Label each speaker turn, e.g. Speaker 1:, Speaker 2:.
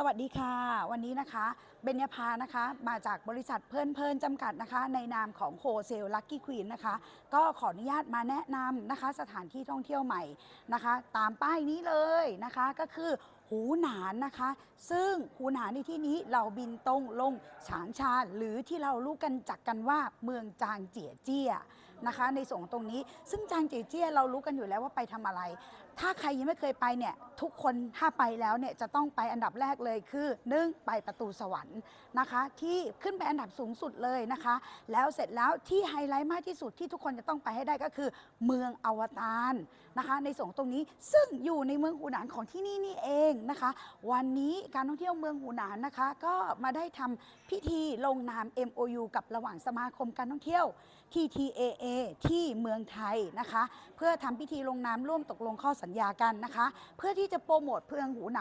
Speaker 1: สวัสดีค่ะ วันนี้นะคะเบญญาภานะคะ มาจากบริษัทเพลินเพลินจำกัดนะคะ ในนามของโฮเซลลักกี้ควีนนะคะ ก็ขออนุญาตมาแนะนำนะคะ สถานที่ท่องเที่ยวใหม่นะคะ ตามป้ายนี้เลยนะคะก็คือหูหนานนะคะ ซึ่งหูหนานในที่นี้เราบินตรงลงฉางชาหรือที่เรารู้กันจักกันว่าเมืองจางเจียเจี้ย นะคะ ในส่วนของตรงนี้ ซึ่งจางเจีเจี้ยเรารู้กันอยู่แล้วว่าไปทำอะไร ถ้าใครยังไม่เคยไปเนี่ยทุกคนถ้าไปแล้วเนี่ยจะต้องไปอันดับแรกเลยคือนึ่งไปประตูสวรรค์นะคะ ที่ขึ้นไปอันดับสูงสุดเลยนะคะ แล้วเสร็จแล้วที่ไฮไลท์มากที่สุดที่ทุกคนจะต้องไปให้ได้ก็คือ เมืองอวตารนะคะ ในส่วนตรงนี้ซึ่งอยู่ในเมืองหูหนานของที่นี่นี่เองนะคะ วันนี้การท่องเที่ยวเมืองหูหนานนะคะ ก็มาได้ทำพิธีลงนาม MOU กับระหว่างสมาคมการท่องเที่ยว TTAA ที่เมืองไทยนะคะ เพื่อทำพิธีลงนามร่วมตกลงข้อสัญญากันนะคะ เพื่อที่จะโปรโมทเพืองหูหนัง